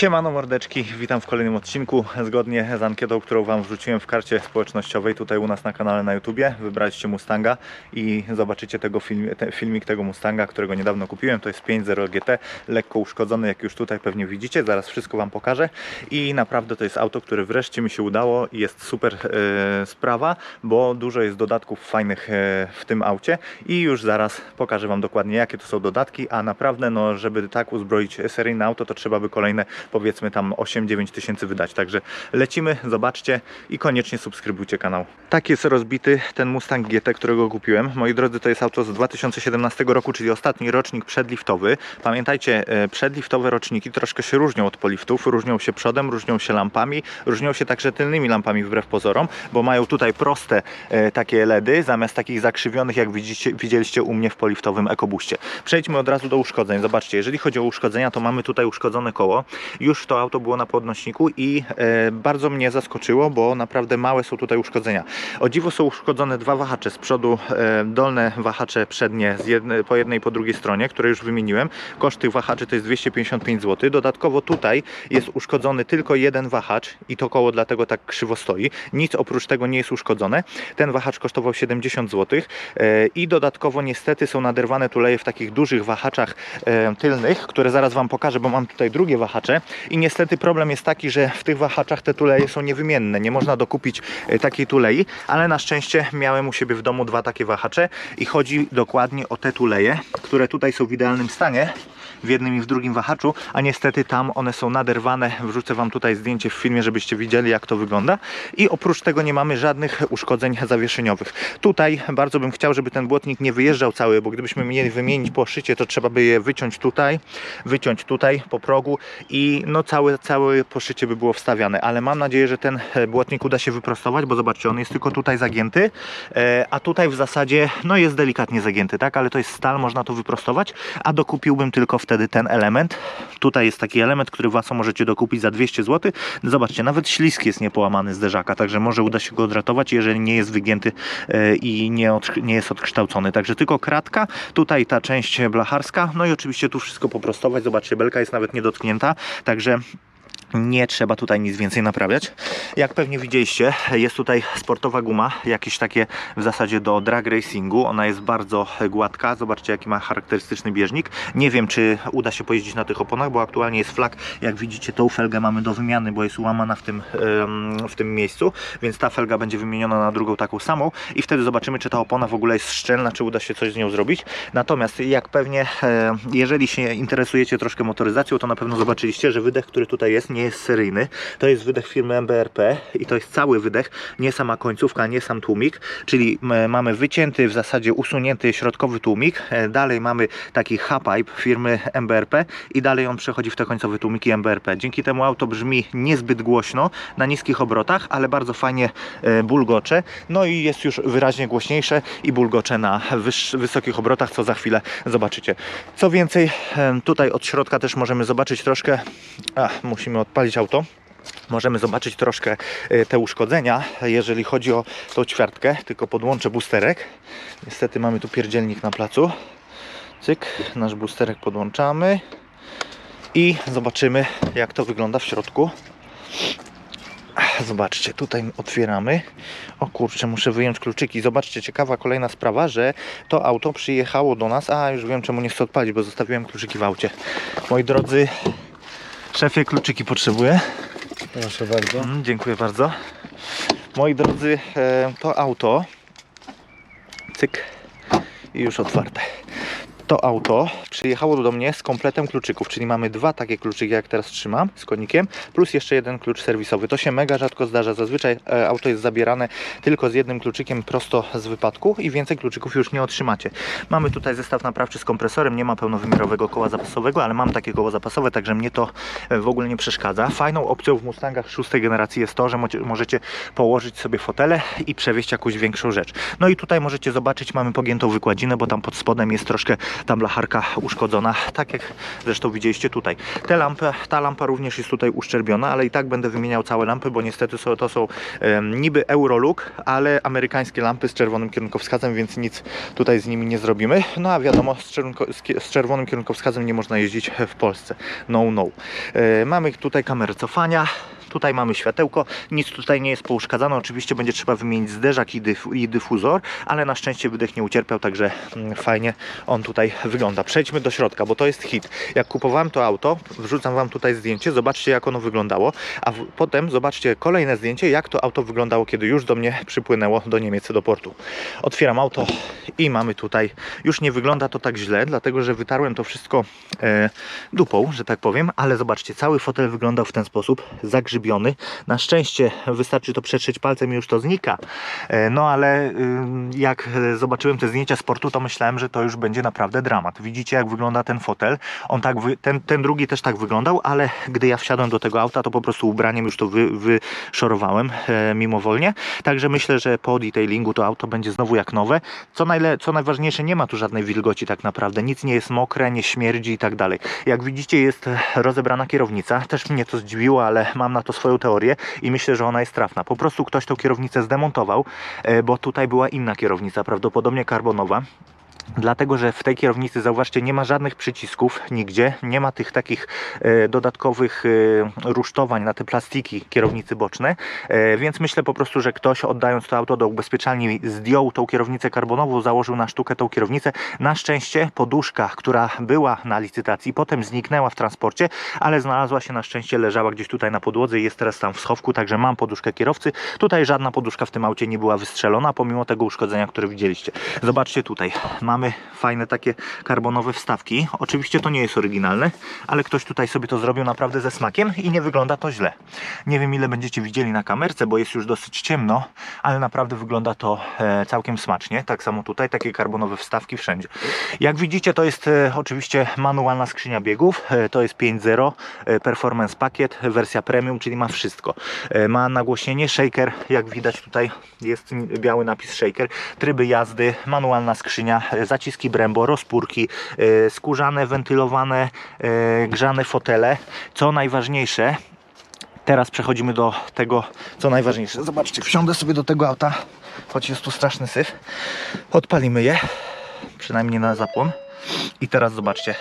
Siemano mordeczki, witam w kolejnym odcinku. Zgodnie z ankietą, którą Wam wrzuciłem w karcie społecznościowej tutaj u nas na kanale na YouTubie, wybraliście Mustanga i zobaczycie tego film, te, filmik tego Mustanga, którego niedawno kupiłem. To jest 5.0 GT, lekko uszkodzony, jak już tutaj pewnie widzicie. Zaraz wszystko Wam pokażę i naprawdę to jest auto, które wreszcie mi się udało i jest super e, sprawa, bo dużo jest dodatków fajnych e, w tym aucie i już zaraz pokażę Wam dokładnie, jakie to są dodatki, a naprawdę, no, żeby tak uzbroić seryjne auto, to trzeba by kolejne powiedzmy tam 8-9 tysięcy wydać. Także lecimy, zobaczcie i koniecznie subskrybujcie kanał. Tak jest rozbity ten Mustang GT, którego kupiłem. Moi drodzy, to jest auto z 2017 roku, czyli ostatni rocznik przedliftowy. Pamiętajcie, e, przedliftowe roczniki troszkę się różnią od poliftów. Różnią się przodem, różnią się lampami, różnią się także tylnymi lampami wbrew pozorom, bo mają tutaj proste e, takie LEDy zamiast takich zakrzywionych, jak widzicie, widzieliście u mnie w poliftowym ekobuście. Przejdźmy od razu do uszkodzeń. Zobaczcie, jeżeli chodzi o uszkodzenia, to mamy tutaj uszkodzone koło. Już to auto było na podnośniku i e, bardzo mnie zaskoczyło, bo naprawdę małe są tutaj uszkodzenia. O dziwo są uszkodzone dwa wahacze z przodu, e, dolne wahacze przednie po jednej i po drugiej stronie, które już wymieniłem. Koszt tych wahaczy to jest 255 zł. Dodatkowo tutaj jest uszkodzony tylko jeden wahacz i to koło dlatego tak krzywo stoi. Nic oprócz tego nie jest uszkodzone. Ten wahacz kosztował 70 zł e, i dodatkowo niestety są naderwane tuleje w takich dużych wahaczach tylnych, które zaraz Wam pokażę, bo mam tutaj drugie wahacze i niestety problem jest taki, że w tych wahaczach te tuleje są niewymienne. Nie można dokupić e, takiej tulei, ale na szczęście miałem u siebie w domu dwa takie wahacze i chodzi dokładnie o te tuleje, które tutaj są w idealnym stanie w jednym i w drugim wahaczu, a niestety tam one są naderwane. Wrzucę Wam tutaj zdjęcie w filmie, żebyście widzieli jak to wygląda. I oprócz tego nie mamy żadnych uszkodzeń zawieszeniowych. Tutaj bardzo bym chciał, żeby ten błotnik nie wyjeżdżał cały, bo gdybyśmy mieli wymienić po szycie, to trzeba by je wyciąć tutaj, wyciąć tutaj po progu i no całe, całe poszycie by było wstawiane, ale mam nadzieję, że ten e, błotnik uda się wyprostować, bo zobaczcie, on jest tylko tutaj zagięty, e, a tutaj w zasadzie no jest delikatnie zagięty, tak, ale to jest stal, można to wyprostować, a dokupiłbym tylko wtedy ten element. Tutaj jest taki element, który Was możecie dokupić za 200 zł. Zobaczcie, nawet ślisk jest niepołamany z derzaka, także może uda się go odratować, jeżeli nie jest wygięty e, i nie, nie jest odkształcony. Także tylko kratka, tutaj ta część blacharska, no i oczywiście tu wszystko poprostować. Zobaczcie, belka jest nawet niedotknięta, także nie trzeba tutaj nic więcej naprawiać. Jak pewnie widzieliście, jest tutaj sportowa guma, jakieś takie w zasadzie do drag racingu. Ona jest bardzo gładka. Zobaczcie, jaki ma charakterystyczny bieżnik. Nie wiem, czy uda się pojeździć na tych oponach, bo aktualnie jest flak. Jak widzicie, tą felgę mamy do wymiany, bo jest ułamana w tym, w tym miejscu, więc ta felga będzie wymieniona na drugą taką samą i wtedy zobaczymy, czy ta opona w ogóle jest szczelna, czy uda się coś z nią zrobić. Natomiast jak pewnie, e, jeżeli się interesujecie troszkę motoryzacją, to na pewno zobaczyliście, że wydech, który tutaj jest, nie jest seryjny. To jest wydech firmy MBRP i to jest cały wydech, nie sama końcówka, nie sam tłumik, czyli m, mamy wycięty, w zasadzie usunięty środkowy tłumik. E, Dalej mamy taki H-pipe firmy MBRP i dalej on przechodzi w te końcowe tłumiki MBRP. Dzięki temu auto brzmi niezbyt głośno na niskich obrotach, ale bardzo fajnie e, bulgocze. No i jest już wyraźnie głośniejsze i bulgocze na wysokich obrotach, co za chwilę zobaczycie. Co więcej, tutaj od środka też możemy zobaczyć troszkę, a, musimy odpalić auto. Możemy zobaczyć troszkę e, te uszkodzenia, jeżeli chodzi o tą ćwiartkę, tylko podłączę boosterek. Niestety mamy tu pierdzielnik na placu. Cyk, nasz boosterek podłączamy i zobaczymy jak to wygląda w środku. Zobaczcie, tutaj otwieramy. O kurczę, muszę wyjąć kluczyki. Zobaczcie, ciekawa kolejna sprawa, że to auto przyjechało do nas. A, już wiem czemu nie chcę odpalić, bo zostawiłem kluczyki w aucie. Moi drodzy, szefie, kluczyki potrzebuję. Proszę bardzo. Mm, dziękuję bardzo. Moi drodzy, e, to auto. Cyk. I już otwarte. To auto przyjechało do mnie z kompletem kluczyków, czyli mamy dwa takie kluczyki, jak teraz trzymam, z konikiem, plus jeszcze jeden klucz serwisowy. To się mega rzadko zdarza. Zazwyczaj e, auto jest zabierane tylko z jednym kluczykiem prosto z wypadku i więcej kluczyków już nie otrzymacie. Mamy tutaj zestaw naprawczy z kompresorem, nie ma pełnowymiarowego koła zapasowego, ale mam takie koło zapasowe, także mnie to e, w ogóle nie przeszkadza. Fajną opcją w Mustangach szóstej generacji jest to, że możecie położyć sobie fotele i przewieźć jakąś większą rzecz. No i tutaj możecie zobaczyć, mamy pogiętą wykładzinę, bo tam pod spodem jest troszkę ta blacharka uszkodzona, tak jak zresztą widzieliście tutaj. Te lampy, ta lampa również jest tutaj uszczerbiona, ale i tak będę wymieniał całe lampy, bo niestety to są niby Eurolook, ale amerykańskie lampy z czerwonym kierunkowskazem, więc nic tutaj z nimi nie zrobimy. No a wiadomo, z czerwonym kierunkowskazem nie można jeździć w Polsce. No, no. E, mamy tutaj kamerę cofania. Tutaj mamy światełko, nic tutaj nie jest pouszkadzane. Oczywiście będzie trzeba wymienić zderzak i, dyf i dyfuzor, ale na szczęście wydech nie ucierpiał, także mm, fajnie on tutaj wygląda. Przejdźmy do środka, bo to jest hit. Jak kupowałem to auto, wrzucam Wam tutaj zdjęcie, zobaczcie jak ono wyglądało, a potem zobaczcie kolejne zdjęcie, jak to auto wyglądało, kiedy już do mnie przypłynęło do Niemiec, do portu. Otwieram auto i mamy tutaj, już nie wygląda to tak źle, dlatego że wytarłem to wszystko e, dupą, że tak powiem, ale zobaczcie, cały fotel wyglądał w ten sposób, zagrzybiony. Na szczęście wystarczy to przetrzeć palcem i już to znika. E, No ale ym, jak zobaczyłem te zdjęcia z portu, to myślałem, że to już będzie naprawdę dramat. Widzicie jak wygląda ten fotel. On tak ten, ten drugi też tak wyglądał, ale gdy ja wsiadłem do tego auta, to po prostu ubraniem już to wy, wyszorowałem e, mimowolnie. Także myślę, że po detailingu to auto będzie znowu jak nowe. Co, najle, co najważniejsze, nie ma tu żadnej wilgoci tak naprawdę. Nic nie jest mokre, nie śmierdzi i tak dalej. Jak widzicie, jest e, rozebrana kierownica. Też mnie to zdziwiło, ale mam na to swoją teorię i myślę, że ona jest trafna. Po prostu ktoś tą kierownicę zdemontował, e, bo tutaj była inna kierownica, prawdopodobnie karbonowa. Dlatego, że w tej kierownicy, zauważcie, nie ma żadnych przycisków nigdzie, nie ma tych takich e, dodatkowych e, rusztowań na te plastiki kierownicy boczne, e, więc myślę po prostu, że ktoś oddając to auto do ubezpieczalni zdjął tą kierownicę karbonową, założył na sztukę tą kierownicę. Na szczęście poduszka, która była na licytacji, potem zniknęła w transporcie, ale znalazła się na szczęście, leżała gdzieś tutaj na podłodze i jest teraz tam w schowku, także mam poduszkę kierowcy. Tutaj żadna poduszka w tym aucie nie była wystrzelona, pomimo tego uszkodzenia, które widzieliście. Zobaczcie tutaj, mamy fajne takie karbonowe wstawki. Oczywiście to nie jest oryginalne, ale ktoś tutaj sobie to zrobił naprawdę ze smakiem i nie wygląda to źle. Nie wiem ile będziecie widzieli na kamerce, bo jest już dosyć ciemno, ale naprawdę wygląda to e, całkiem smacznie. Tak samo tutaj, takie karbonowe wstawki wszędzie. Jak widzicie to jest e, oczywiście manualna skrzynia biegów. E, to jest 5.0 e, Performance Pakiet, wersja premium, czyli ma wszystko. Ma nagłośnienie, shaker, jak widać tutaj jest biały napis shaker, tryby jazdy, manualna skrzynia, zaciski Brembo, rozpórki, e, skórzane, wentylowane, e, grzane fotele. Co najważniejsze, teraz przechodzimy do tego, co najważniejsze. Zobaczcie, wsiądę sobie do tego auta, choć jest tu straszny syf. Odpalimy je, przynajmniej na zapłon. I teraz zobaczcie,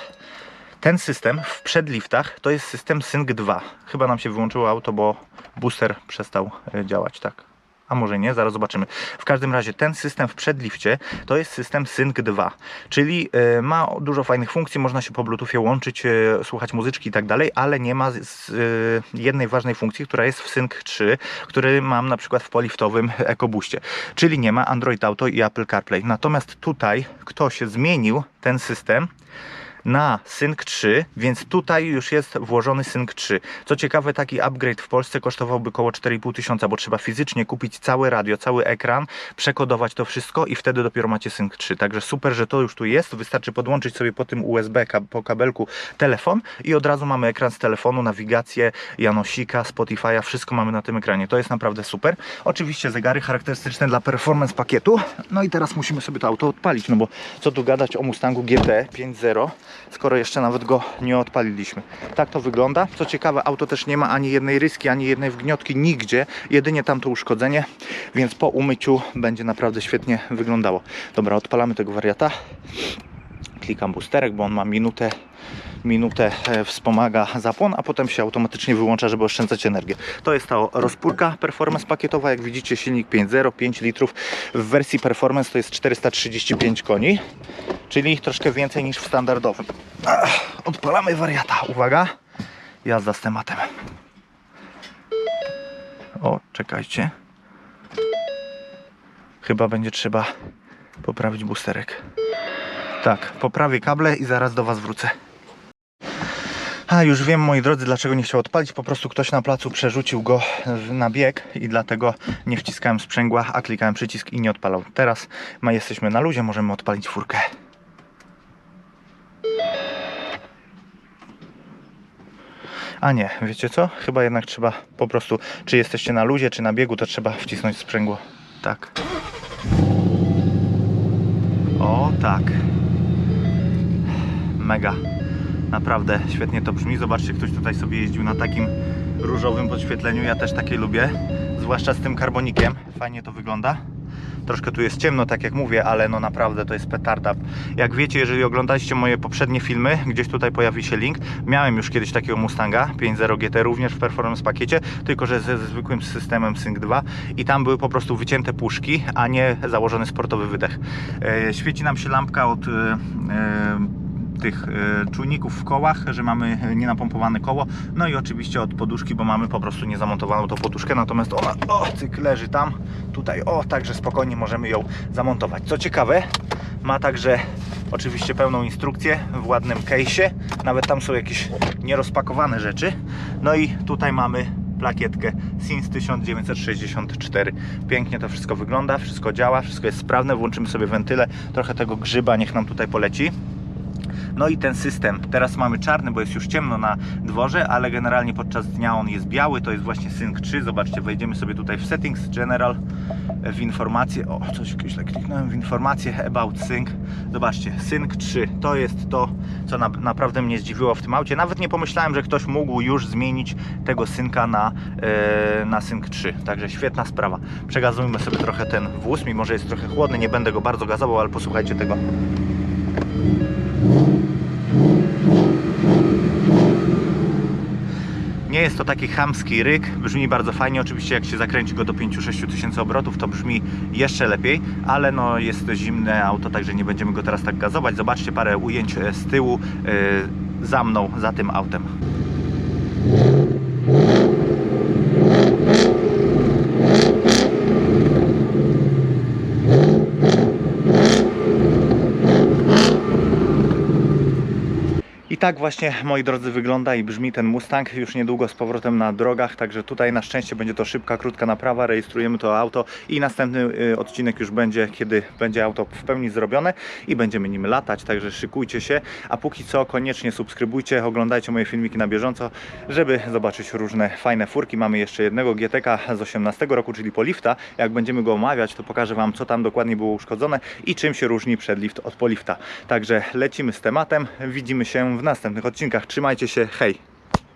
ten system w przedliftach to jest system Sync 2. Chyba nam się wyłączyło auto, bo booster przestał e, działać, tak. A może nie, zaraz zobaczymy. W każdym razie ten system w przedlifcie to jest system Sync 2, czyli e, ma dużo fajnych funkcji, można się po Bluetoothie łączyć, e, słuchać muzyczki i tak dalej, ale nie ma e, jednej ważnej funkcji, która jest w Sync 3, który mam na przykład w poliftowym EcoBooście, czyli nie ma Android Auto i Apple CarPlay. Natomiast tutaj ktoś zmienił ten system na Sync 3, więc tutaj już jest włożony Sync 3. Co ciekawe, taki upgrade w Polsce kosztowałby około 4,5 tysiąca, bo trzeba fizycznie kupić całe radio, cały ekran, przekodować to wszystko i wtedy dopiero macie Sync 3. Także super, że to już tu jest. Wystarczy podłączyć sobie po tym USB po kabelku telefon i od razu mamy ekran z telefonu, nawigację, Janosika, Spotify'a, wszystko mamy na tym ekranie. To jest naprawdę super. Oczywiście zegary charakterystyczne dla performance pakietu. No i teraz musimy sobie to auto odpalić, no bo co tu gadać o Mustangu GT 5.0, skoro jeszcze nawet go nie odpaliliśmy. Tak to wygląda. Co ciekawe, auto też nie ma ani jednej ryski, ani jednej wgniotki nigdzie, jedynie tamto uszkodzenie, więc po umyciu będzie naprawdę świetnie wyglądało. Dobra, odpalamy tego wariata. Klikam boosterek, bo on ma minutę minutę e, wspomaga zapłon, a potem się automatycznie wyłącza, żeby oszczędzać energię. To jest ta rozpórka performance pakietowa, jak widzicie silnik 5.0, 5 litrów. W wersji performance to jest 435 koni, czyli troszkę więcej niż w standardowym. Odpalamy wariata, uwaga, jazda z tematem. O, czekajcie. Chyba będzie trzeba poprawić boosterek. Tak, poprawię kable i zaraz do Was wrócę. A już wiem, moi drodzy, dlaczego nie chciał odpalić. Po prostu ktoś na placu przerzucił go na bieg i dlatego nie wciskałem sprzęgła, a klikałem przycisk i nie odpalał. Teraz ma, jesteśmy na luzie, możemy odpalić furkę. A nie, wiecie co? Chyba jednak trzeba po prostu, czy jesteście na luzie, czy na biegu, to trzeba wcisnąć sprzęgło. Tak. O, tak. mega. Naprawdę świetnie to brzmi. Zobaczcie, ktoś tutaj sobie jeździł na takim różowym podświetleniu. Ja też takie lubię, zwłaszcza z tym karbonikiem. Fajnie to wygląda. Troszkę tu jest ciemno, tak jak mówię, ale no naprawdę to jest petarda. Jak wiecie, jeżeli oglądaliście moje poprzednie filmy, gdzieś tutaj pojawi się link. Miałem już kiedyś takiego Mustanga 5.0 GT również w performance pakiecie, tylko że ze zwykłym systemem Sync 2 i tam były po prostu wycięte puszki, a nie założony sportowy wydech. E, świeci nam się lampka od e, e, tych e, czujników w kołach, że mamy nienapompowane koło, no i oczywiście od poduszki, bo mamy po prostu niezamontowaną tą poduszkę, natomiast ona, o, cyk, leży tam, tutaj, o, także spokojnie możemy ją zamontować. Co ciekawe, ma także oczywiście pełną instrukcję w ładnym case'ie, nawet tam są jakieś nierozpakowane rzeczy, no i tutaj mamy plakietkę SINS 1964. Pięknie to wszystko wygląda, wszystko działa, wszystko jest sprawne, włączymy sobie wentyle, trochę tego grzyba niech nam tutaj poleci. No i ten system, teraz mamy czarny, bo jest już ciemno na dworze, ale generalnie podczas dnia on jest biały, to jest właśnie Sync 3. Zobaczcie, wejdziemy sobie tutaj w Settings General, w informacje, o coś źle kliknąłem, w informacje About Sync. Zobaczcie, Sync 3 to jest to, co na, naprawdę mnie zdziwiło w tym aucie. Nawet nie pomyślałem, że ktoś mógł już zmienić tego synka na, e, na Sync 3. Także świetna sprawa. Przegazujmy sobie trochę ten wóz, mimo że jest trochę chłodny, nie będę go bardzo gazował, ale posłuchajcie tego. Nie jest to taki chamski ryk, brzmi bardzo fajnie. Oczywiście jak się zakręci go do 5-6 tysięcy obrotów, to brzmi jeszcze lepiej, ale no jest zimne auto, także nie będziemy go teraz tak gazować. Zobaczcie parę ujęć e, z tyłu e, za mną, za tym autem. Tak właśnie, moi drodzy, wygląda i brzmi ten Mustang już niedługo z powrotem na drogach, także tutaj na szczęście będzie to szybka, krótka naprawa, rejestrujemy to auto i następny y, odcinek już będzie, kiedy będzie auto w pełni zrobione i będziemy nim latać, także szykujcie się, a póki co koniecznie subskrybujcie, oglądajcie moje filmiki na bieżąco, żeby zobaczyć różne fajne furki. Mamy jeszcze jednego GTK z 18 roku, czyli Polifta, jak będziemy go omawiać, to pokażę Wam, co tam dokładnie było uszkodzone i czym się różni przedlift od Polifta. Także lecimy z tematem, widzimy się w następnych odcinkach. Trzymajcie się, hej!